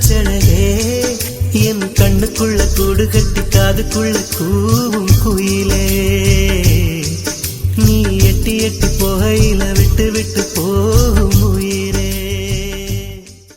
நிலச்சழகே என் கண்ணுக்குள்ள கூடு கட்டி காதுக்குள்ள கூவும் குயிலே. நீ எட்டி எட்டி போகையில விட்டு விட்டு போ